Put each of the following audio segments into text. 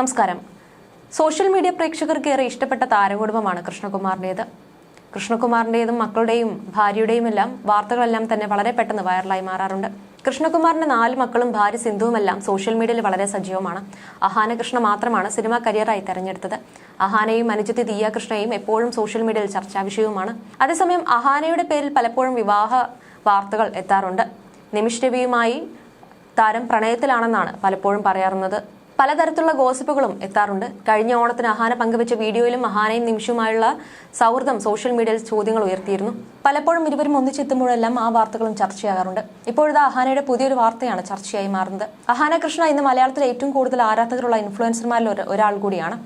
നമസ്കാരം. Social media പ്രേക്ഷകർക്ക് ഏറെ ഇഷ്ടപ്പെട്ട താരകുടുംബമാണ് കൃഷ്ണകുമാറിന്റേത്. കൃഷ്ണകുമാറിന്റെതും മക്കളുടെയും ഭാര്യയുടെയും എല്ലാം വാർത്തകളെല്ലാം തന്നെ വളരെ പെട്ടെന്ന് വൈറലായി മാറാറുണ്ട്. കൃഷ്ണകുമാറിന്റെ നാല് മക്കളും ഭാര്യ സിന്ധുവുമെല്ലാം സോഷ്യൽ മീഡിയയിൽ വളരെ സജീവമാണ്. അഹാന കൃഷ്ണ മാത്രമാണ് സിനിമാ കരിയറായി തെരഞ്ഞെടുത്തത്. അഹാനയും അനുജത്തി ദിയ കൃഷ്ണയും എപ്പോഴും സോഷ്യൽ മീഡിയയിൽ ചർച്ചാ വിഷയവുമാണ് അതേസമയം അഹാനയുടെ പേരിൽ പലപ്പോഴും വിവാഹ വാർത്തകൾ എത്താറുണ്ട്. നിമിഷ് രവിയുമായി താരം പ്രണയത്തിലാണെന്നാണ് പലപ്പോഴും പറയാറുള്ളത്. പലതരത്തിലുള്ള ഗോസിപ്പുകളും എത്താറുണ്ട്. കഴിഞ്ഞ ഓണത്തിന് അഹാന പങ്കുവച്ച വീഡിയോയിലും അഹാനയും നിമിഷവുമായുള്ള സൗഹൃദം സോഷ്യൽ മീഡിയയിൽ ചോദ്യങ്ങൾ ഉയർത്തിയിരുന്നു. പലപ്പോഴും ഇരുവരും ഒന്നിച്ചെത്തുമ്പോഴെല്ലാം ആ വാർത്തകളും ചർച്ചയാകാറുണ്ട്. ഇപ്പോഴത്തെ അഹാനയുടെ പുതിയൊരു വാർത്തയാണ് ചർച്ചയായി മാറുന്നത്. അഹാന കൃഷ്ണ ഇന്ന് മലയാളത്തിലെ ഏറ്റവും കൂടുതൽ ആരാധകരുള്ള ഇൻഫ്ലുവൻസർമാരിൽ ഒരാൾ കൂടിയാണ്.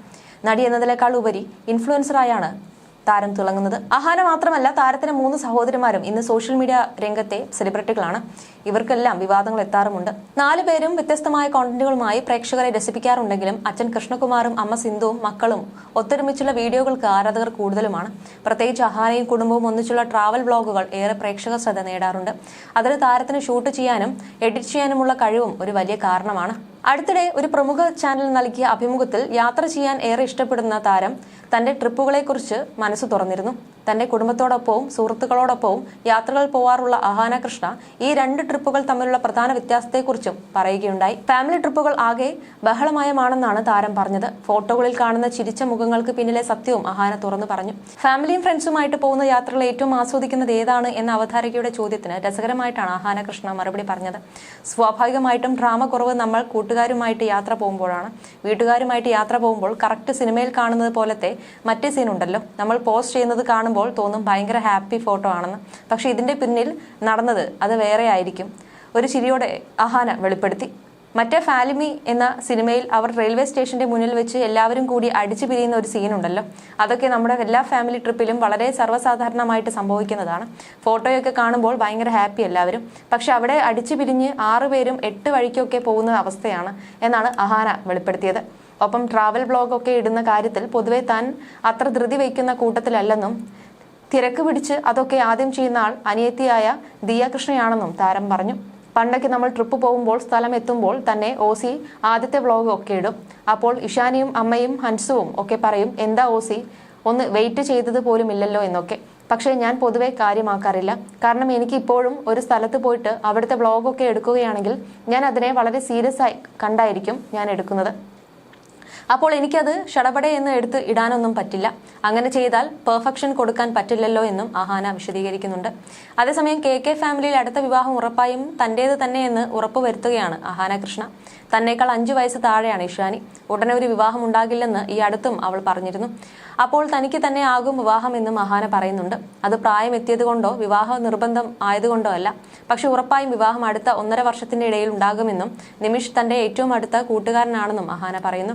നടി എന്നതിനേക്കാൾ ഉപരി ഇൻഫ്ലുവൻസറായാണ് താരം തിളങ്ങുന്നത്. അഹാന മാത്രമല്ല താരത്തിന് മൂന്ന് സഹോദരിമാരും ഇന്ന് സോഷ്യൽ മീഡിയ രംഗത്തെ സെലിബ്രിറ്റികളാണ് ഇവർക്കെല്ലാം വിവാദങ്ങൾ എത്താറുമുണ്ട്. നാലു പേരും വ്യത്യസ്തമായ കോണ്ടന്റുകളുമായി പ്രേക്ഷകരെ രസിപ്പിക്കാറുണ്ടെങ്കിലും അച്ഛൻ കൃഷ്ണകുമാറും അമ്മ സിന്ധുവും മക്കളും ഒത്തൊരുമിച്ചുള്ള വീഡിയോകൾക്ക് ആരാധകർ കൂടുതലുമാണ്. പ്രത്യേകിച്ച് അഹാനയും കുടുംബവും ഒന്നിച്ചുള്ള ട്രാവൽ വ്ളോഗുകൾ ഏറെ പ്രേക്ഷക ശ്രദ്ധ നേടാറുണ്ട്. അതിന് താരത്തിന് ഷൂട്ട് ചെയ്യാനും എഡിറ്റ് ചെയ്യാനുമുള്ള കഴിവും ഒരു വലിയ കാരണമാണ്. അടുത്തിടെ ഒരു പ്രമുഖ ചാനൽ നൽകിയ അഭിമുഖത്തിൽ യാത്ര ചെയ്യാൻ ഏറെ ഇഷ്ടപ്പെടുന്ന താരം തന്റെ ട്രിപ്പുകളെക്കുറിച്ച് മനസ്സ് തുറന്നിരുന്നു. തന്റെ കുടുംബത്തോടൊപ്പവും സുഹൃത്തുക്കളോടൊപ്പവും യാത്രകൾ പോവാറുള്ള അഹാന കൃഷ്ണ ഈ രണ്ട് ട്രിപ്പുകൾ തമ്മിലുള്ള പ്രധാന വ്യത്യാസത്തെക്കുറിച്ചും പറയുകയുണ്ടായി. ഫാമിലി ട്രിപ്പുകൾ ആകെ ബഹളമയമാണെന്നാണ് താരം പറഞ്ഞത്. ഫോട്ടോകളിൽ കാണുന്ന ചിരിച്ച മുഖങ്ങൾക്ക് പിന്നിലെ സത്യവും അഹാന തുറന്നു പറഞ്ഞു. ഫാമിലിയും ഫ്രണ്ട്സുമായിട്ട് പോകുന്ന യാത്രകൾ ഏറ്റവും ആസ്വദിക്കുന്നത് ഏതാണ് എന്ന അവതാരകയുടെ ചോദ്യത്തിന് രസകരമായിട്ടാണ് അഹാന കൃഷ്ണ മറുപടി പറഞ്ഞത്. സ്വാഭാവികമായിട്ടും ഡ്രാമ കുറവ് നമ്മൾ കൂട്ടുകാരുമായിട്ട് യാത്ര പോകുമ്പോഴാണ്. വീട്ടുകാരുമായിട്ട് യാത്ര പോകുമ്പോൾ കറക്റ്റ് സിനിമയിൽ കാണുന്നത് പോലത്തെ മറ്റേ സീൻ ഉണ്ടല്ലോ നമ്മൾ പോസ്റ്റ് ചെയ്യുന്നത് കാണുമ്പോൾ തോന്നും ഭയങ്കര ഹാപ്പി ഫോട്ടോ ആണെന്ന്. പക്ഷെ ഇതിന്റെ പിന്നിൽ നടന്നത് അത് വേറെ ആയിരിക്കും. ഒരു ചിരിയോടെ അഹാന വെളിപ്പെടുത്തി. മറ്റേ ഫാലിമി എന്ന സിനിമയിൽ അവർ റെയിൽവേ സ്റ്റേഷന്റെ മുന്നിൽ വെച്ച് എല്ലാവരും കൂടി അടിച്ചു പിരിയുന്ന ഒരു സീനുണ്ടല്ലോ. അതൊക്കെ നമ്മുടെ എല്ലാ ഫാമിലി ട്രിപ്പിലും വളരെ സർവസാധാരണമായിട്ട് സംഭവിക്കുന്നതാണ്. ഫോട്ടോയൊക്കെ കാണുമ്പോൾ ഭയങ്കര ഹാപ്പി എല്ലാവരും. പക്ഷെ അവിടെ അടിച്ചു പിരിഞ്ഞ് ആറുപേരും എട്ട് വഴിക്കൊക്കെ പോകുന്ന അവസ്ഥയാണ് എന്നാണ് അഹാന വെളിപ്പെടുത്തിയത്. ഒപ്പം ട്രാവൽ ബ്ലോഗൊക്കെ ഇടുന്ന കാര്യത്തിൽ പൊതുവെ താൻ അത്ര ധൃതി വയ്ക്കുന്ന കൂട്ടത്തിലല്ലെന്നും തിരക്ക് പിടിച്ച് അതൊക്കെ ആദ്യം ചെയ്യുന്ന ആൾ അനിയത്തിയായ ദിയാകൃഷ്ണയാണെന്നും താരം പറഞ്ഞു. പണ്ടൊക്കെ നമ്മൾ ട്രിപ്പ് പോകുമ്പോൾ സ്ഥലം എത്തുമ്പോൾ തന്നെ ഓസി ആദ്യത്തെ വ്ളോഗ് ഒക്കെ ഇടും. അപ്പോൾ ഇഷാനിയും അമ്മയും ഹൻസുവും ഒക്കെ പറയും എന്താ ഓസി? ഒന്ന് വെയിറ്റ് ചെയ്തത് പോലും ഇല്ലല്ലോ എന്നൊക്കെ. പക്ഷേ ഞാൻ പൊതുവെ കാര്യമാക്കാറില്ല. കാരണം എനിക്ക് ഇപ്പോഴും ഒരു സ്ഥലത്ത് പോയിട്ട് അവിടുത്തെ വ്ളോഗൊക്കെ എടുക്കുകയാണെങ്കിൽ ഞാൻ അതിനെ വളരെ സീരിയസ് ആയി കണ്ടായിരിക്കും ഞാൻ എടുക്കുന്നത്. അപ്പോൾ എനിക്കത് ഷടപടെ എന്ന് എടുത്ത് ഇടാനൊന്നും പറ്റില്ല. അങ്ങനെ ചെയ്താൽ പെർഫെക്ഷൻ കൊടുക്കാൻ പറ്റില്ലല്ലോ എന്നും അഹാന വിശദീകരിക്കുന്നുണ്ട്. അതേസമയം കെ കെ ഫാമിലിയിൽ അടുത്ത വിവാഹം ഉറപ്പായും തന്റേത് തന്നെയെന്ന് ഉറപ്പുവരുത്തുകയാണ് അഹാന കൃഷ്ണ തന്നേക്കാൾ അഞ്ചു വയസ്സ് താഴെയാണ് ഇഷാനി. ഉടനെ ഒരു വിവാഹം ഉണ്ടാകില്ലെന്ന് ഈ അടുത്തും അവൾ പറഞ്ഞിരുന്നു. അപ്പോൾ തനിക്ക് തന്നെ ആകും വിവാഹം എന്ന് മഹാന പറയുന്നുണ്ട്. അത് പ്രായം എത്തിയതുകൊണ്ടോ വിവാഹ നിർബന്ധം ആയതുകൊണ്ടോ അല്ല. പക്ഷെ ഉറപ്പായും വിവാഹം അടുത്ത ഒന്നര വർഷത്തിന്റെ ഇടയിൽ ഉണ്ടാകുമെന്നും നിമിഷ് തന്റെ ഏറ്റവും അടുത്ത കൂട്ടുകാരനാണെന്നും മഹാന പറയുന്നു.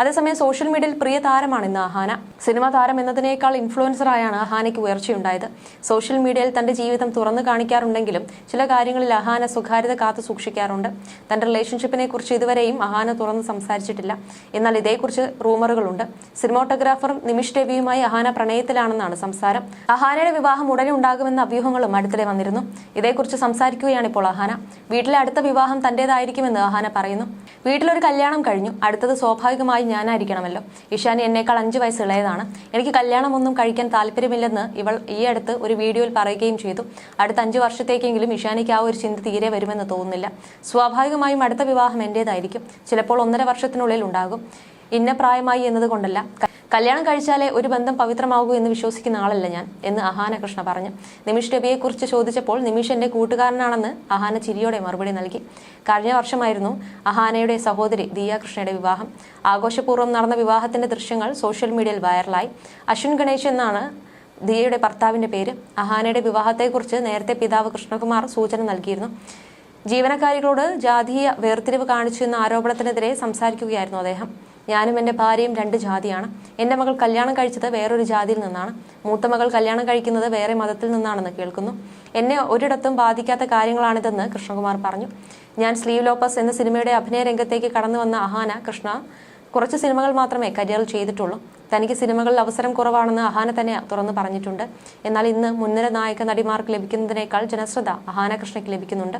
അതേസമയം സോഷ്യൽ മീഡിയയിൽ പ്രിയ താരമാണ് ഇന്ന് അഹാന സിനിമ താരം എന്നതിനേക്കാൾ ഇൻഫ്ലുവൻസറായാണ് അഹാനയ്ക്ക് ഉയർച്ചയുണ്ടായത്. സോഷ്യൽ മീഡിയയിൽ തന്റെ ജീവിതം തുറന്നു കാണിക്കാറുണ്ടെങ്കിലും ചില കാര്യങ്ങളിൽ അഹാന സ്വകാര്യത കാത്തു സൂക്ഷിക്കാറുണ്ട്. തന്റെ റിലേഷൻഷിപ്പിനെ കുറിച്ച് ഇതുവരെയും അഹാന തുറന്ന് സംസാരിച്ചിട്ടില്ല. എന്നാൽ ഇതേക്കുറിച്ച് റൂമറുകളുണ്ട്. സിനിമോട്ടോഗ്രാഫറും നിമിഷ് രവിയുമായി അഹാന പ്രണയത്തിലാണെന്നാണ് സംസാരം. അഹാനയുടെ വിവാഹം ഉടനെ ഉണ്ടാകുമെന്ന അഭ്യൂഹങ്ങളും അടുത്തിടെ വന്നിരുന്നു. ഇതേക്കുറിച്ച് സംസാരിക്കുകയാണ് ഇപ്പോൾ അഹാന. വീട്ടിലെ അടുത്ത വിവാഹം തന്റേതായിരിക്കുമെന്ന് അഹാന പറയുന്നു. വീട്ടിലൊരു കല്യാണം കഴിഞ്ഞു. അടുത്തത് സ്വാഭാവികമായി ഞാനായിരിക്കണമല്ലോ. ഇഷാനി എന്നേക്കാൾ അഞ്ചു വയസ്സ് ഇളയതാണ്. എനിക്ക് കല്യാണമൊന്നും കഴിക്കാൻ താല്പര്യമില്ലെന്ന് ഇവൾ ഈ അടുത്ത് ഒരു വീഡിയോയിൽ പറയുകയും ചെയ്തു. അടുത്ത അഞ്ചു വർഷത്തേക്കെങ്കിലും ഇഷാനിക്ക് ആ ഒരു ചിന്ത തീരെ വരുമെന്ന് തോന്നുന്നില്ല. സ്വാഭാവികമായും അടുത്ത വിവാഹം എന്റേതായിരിക്കും ചിലപ്പോൾ ഒന്നര വർഷത്തിനുള്ളിൽ ഉണ്ടാകും. ഇന്ന പ്രായമായി എന്നതുകൊണ്ടല്ല. കല്യാണം കഴിച്ചാലേ ഒരു ബന്ധം പവിത്രമാകൂ എന്ന് വിശ്വസിക്കുന്ന ആളല്ല ഞാൻ എന്ന് അഹാന കൃഷ്ണ പറഞ്ഞു. നിമിഷ് രവിയെക്കുറിച്ച് ചോദിച്ചപ്പോൾ നിമിഷ് എന്റെ കൂട്ടുകാരനാണെന്ന് അഹാന ചിരിയോടെ മറുപടി നൽകി. കഴിഞ്ഞ വർഷമായിരുന്നു അഹാനയുടെ സഹോദരി ദിയ കൃഷ്ണയുടെ വിവാഹം. ആഘോഷപൂർവം നടന്ന വിവാഹത്തിന്റെ ദൃശ്യങ്ങൾ സോഷ്യൽ മീഡിയയിൽ വൈറലായി. അശ്വിൻ ഗണേഷ് എന്നാണ് ദിയയുടെ ഭർത്താവിന്റെ പേര്. അഹാനയുടെ വിവാഹത്തെക്കുറിച്ച് നേരത്തെ പിതാവ് കൃഷ്ണകുമാർ സൂചന നൽകിയിരുന്നു. ജീവനക്കാരികളോട് ജാതീയ വേർതിരിവ് കാണിച്ചു എന്ന ആരോപണത്തിനെതിരെ സംസാരിക്കുകയായിരുന്നു അദ്ദേഹം. ഞാനും എന്റെ ഭാര്യയും രണ്ട് ജാതിയാണ്. എന്റെ മകൾ കല്യാണം കഴിച്ചത് വേറൊരു ജാതിയിൽ നിന്നാണ്. മൂത്ത മകൾ കല്യാണം കഴിക്കുന്നത് വേറെ മതത്തിൽ നിന്നാണെന്ന് കേൾക്കുന്നു. എന്നെ ഒരിടത്തും ബാധിക്കാത്ത കാര്യങ്ങളാണിതെന്ന് കൃഷ്ണകുമാർ പറഞ്ഞു. ഞാൻ സ്ലീവ് ലോപ്പസ് എന്ന സിനിമയുടെ അഭിനയ രംഗത്തേക്ക് കടന്നു വന്ന അഹാന കൃഷ്ണ കുറച്ച് സിനിമകൾ മാത്രമേ കരിയറിൽ ചെയ്തിട്ടുള്ളൂ. തനിക്ക് സിനിമകളിൽ അവസരം കുറവാണെന്ന് അഹാന തന്നെ തുറന്നു പറഞ്ഞിട്ടുണ്ട്. എന്നാൽ ഇന്ന് മുൻനിര നായക നടിമാർക്ക് ലഭിക്കുന്നതിനേക്കാൾ ജനശ്രദ്ധ അഹാന കൃഷ്ണയ്ക്ക് ലഭിക്കുന്നുണ്ട്.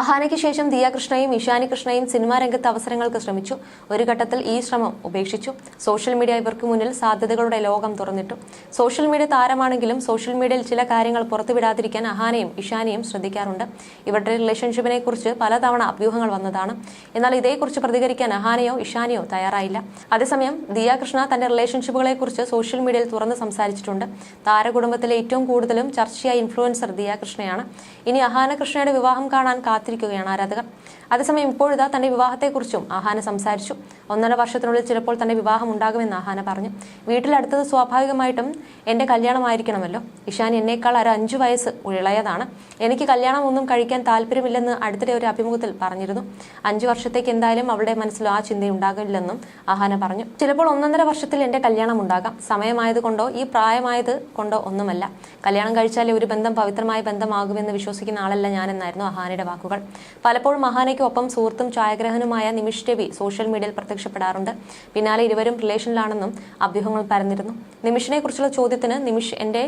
അഹാനയ്ക്ക് ശേഷം ദിയ കൃഷ്ണയും ഇഷാനി കൃഷ്ണയും സിനിമാ രംഗത്ത് അവസരങ്ങൾക്ക് ശ്രമിച്ചു. ഒരു ഘട്ടത്തിൽ ഈ ശ്രമം ഉപേക്ഷിച്ചു. സോഷ്യൽ മീഡിയ ഇവർക്ക് മുന്നിൽ സാധ്യതകളുടെ ലോകം തുറന്നിട്ടു. സോഷ്യൽ മീഡിയ താരമാണെങ്കിലും സോഷ്യൽ മീഡിയയിൽ ചില കാര്യങ്ങൾ പുറത്തുവിടാതിരിക്കാൻ അഹാനയും ഇഷാനിയും ശ്രദ്ധിക്കാറുണ്ട്. ഇവരുടെ റിലേഷൻഷിപ്പിനെ കുറിച്ച് പലതവണ അഭ്യൂഹങ്ങൾ വന്നതാണ്. എന്നാൽ ഇതേക്കുറിച്ച് പ്രതികരിക്കാൻ അഹാനയോ ഇഷാനിയോ തയ്യാറായില്ല. അതേസമയം ദിയ കൃഷ്ണ തന്റെ റിലേഷൻഷിപ്പുകളെ കുറിച്ച് സോഷ്യൽ മീഡിയയിൽ തുറന്ന് സംസാരിച്ചിട്ടുണ്ട്. താരകുടുംബത്തിലെ ഏറ്റവും കൂടുതലും ചർച്ചയായ ഇൻഫ്ലുവൻസർ ദിയ കൃഷ്ണയാണ് ഇനി അഹാന കൃഷ്ണയുടെ വിവാഹം കാണാൻ കാത്തിരിക്കുകയാണ് ആരാധകർ. അതേസമയം ഇപ്പോഴിതാ തന്റെ വിവാഹത്തെക്കുറിച്ചും ആഹാന സംസാരിച്ചു. ഒന്നര വർഷത്തിനുള്ളിൽ ചിലപ്പോൾ തന്റെ വിവാഹം ഉണ്ടാകുമെന്ന് ആഹാന പറഞ്ഞു. വീട്ടിലടുത്തത് സ്വാഭാവികമായിട്ടും എന്റെ കല്യാണമായിരിക്കണമല്ലോ. ഇഷാൻ എന്നേക്കാൾ ഒരു അഞ്ചു വയസ്സ് ഇളയതാണ്. എനിക്ക് കല്യാണം ഒന്നും കഴിക്കാൻ താല്പര്യമില്ലെന്ന് അടുത്തിടെ ഒരു അഭിമുഖത്തിൽ പറഞ്ഞിരുന്നു. അഞ്ചു വർഷത്തേക്ക് എന്തായാലും അവളുടെ മനസ്സിൽ ആ ചിന്തയുണ്ടാകില്ലെന്നും ആഹാന പറഞ്ഞു. ചിലപ്പോൾ ഒന്നൊന്നര വർഷത്തിൽ എന്റെ കല്യാണം ഉണ്ടാകാം സമയമായതുകൊണ്ടോ ഈ പ്രായമായത് കൊണ്ടോ ഒന്നുമല്ല. കല്യാണം കഴിച്ചാലേ ഒരു ബന്ധം പവിത്രമായ ബന്ധമാകുമെന്ന് വിശ്വസിക്കുന്ന ആളല്ല ഞാനെന്നായിരുന്നു അഹാനയുടെ വാക്കുകൾ. പലപ്പോഴും അഹാനയ്ക്കൊപ്പം സുഹൃത്തും ഛായാഗ്രഹനുമായ നിമിഷ് രവി സോഷ്യൽ മീഡിയയിൽ പ്രത്യക്ഷപ്പെടാറുണ്ട്. പിന്നാലെ ഇരുവരും റിലേഷനിലാണെന്നും അഭ്യൂഹങ്ങൾ പരന്നിരുന്നു. നിമിഷിനെ കുറിച്ചുള്ള ചോദ്യത്തിന് നിമിഷ് എന്റെ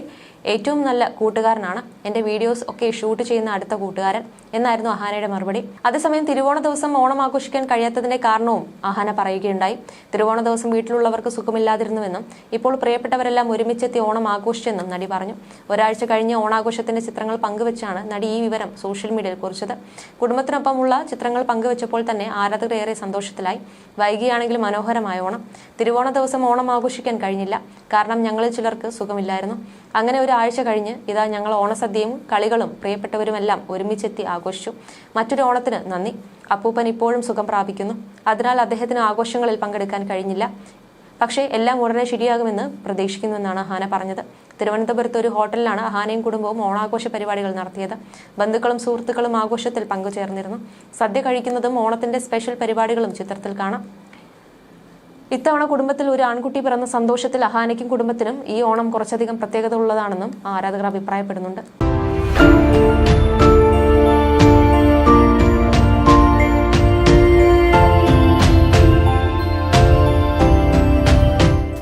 ഏറ്റവും നല്ല കൂട്ടുകാരനാണ്. എന്റെ വീഡിയോസ് ഒക്കെ ഷൂട്ട് ചെയ്യുന്ന അടുത്ത കൂട്ടുകാരൻ എന്നായിരുന്നു അഹാനയുടെ മറുപടി. അതേസമയം തിരുവോണ ദിവസം ഓണം ആഘോഷിക്കാൻ കഴിയാത്തതിന്റെ കാരണവും അഹാന പറയുകയുണ്ടായി. തിരുവോണ ദിവസം വീട്ടിലുള്ളവർക്ക് സുഖമില്ലാതിരുന്നുവെന്നും ഇപ്പോൾ പ്രിയപ്പെട്ടവരെല്ലാം ഒരുമിച്ചെത്തി ഓണം ആഘോഷിച്ചെന്നും നടി പറഞ്ഞു. ഒരാഴ്ച കഴിഞ്ഞ് ഓണാഘോഷത്തിന്റെ ചിത്രങ്ങൾ പങ്കുവച്ചാണ് നടി ഈ വിവരം സോഷ്യൽ മീഡിയയിൽ കുറിച്ചത്. കുടുംബത്തിനൊപ്പമുള്ള ചിത്രങ്ങൾ പങ്കുവച്ചപ്പോൾ തന്നെ ആരാധകർ ഏറെ സന്തോഷത്തിലായി. വൈകിയാണെങ്കിലും മനോഹരമായ ഓണം തിരുവോണ ദിവസം ഓണം ആഘോഷിക്കാൻ കഴിഞ്ഞില്ല. കാരണം ഞങ്ങളിൽ ചിലർക്ക് സുഖമില്ലായിരുന്നു. അങ്ങനെ ഒരു ആഴ്ച കഴിഞ്ഞ് ഇതാ ഞങ്ങൾ ഓണസദ്യയും കളികളും പ്രിയപ്പെട്ടവരുമെല്ലാം ഒരുമിച്ചെത്തി ആഘോഷിച്ചു. മറ്റൊരു ഓണത്തിന് നന്ദി. അപ്പൂപ്പൻ ഇപ്പോഴും സുഖം പ്രാപിക്കുന്നു. അതിനാൽ അദ്ദേഹത്തിന് ആഘോഷങ്ങളിൽ പങ്കെടുക്കാൻ കഴിഞ്ഞില്ല. പക്ഷേ എല്ലാം ഉടനെ ശരിയാകുമെന്ന് പ്രതീക്ഷിക്കുന്നുവെന്നാണ് ഹാന പറഞ്ഞത്. തിരുവനന്തപുരത്ത് ഒരു ഹോട്ടലിലാണ് ഹാനയും കുടുംബവും ഓണാഘോഷ പരിപാടികൾ നടത്തിയത്. ബന്ധുക്കളും സുഹൃത്തുക്കളും ആഘോഷത്തിൽ പങ്കുചേർന്നിരുന്നു. സദ്യ കഴിക്കുന്നതും ഓണത്തിന്റെ സ്പെഷ്യൽ പരിപാടികളും ചിത്രത്തിൽ കാണാം. ഇത്തവണ കുടുംബത്തിൽ ഒരു ആൺകുട്ടി പിറന്ന സന്തോഷത്തിൽ അഹാനയ്ക്കും കുടുംബത്തിനും ഈ ഓണം കുറച്ചധികം പ്രത്യേകത ഉള്ളതാണെന്നും ആരാധകർ അഭിപ്രായപ്പെടുന്നുണ്ട്.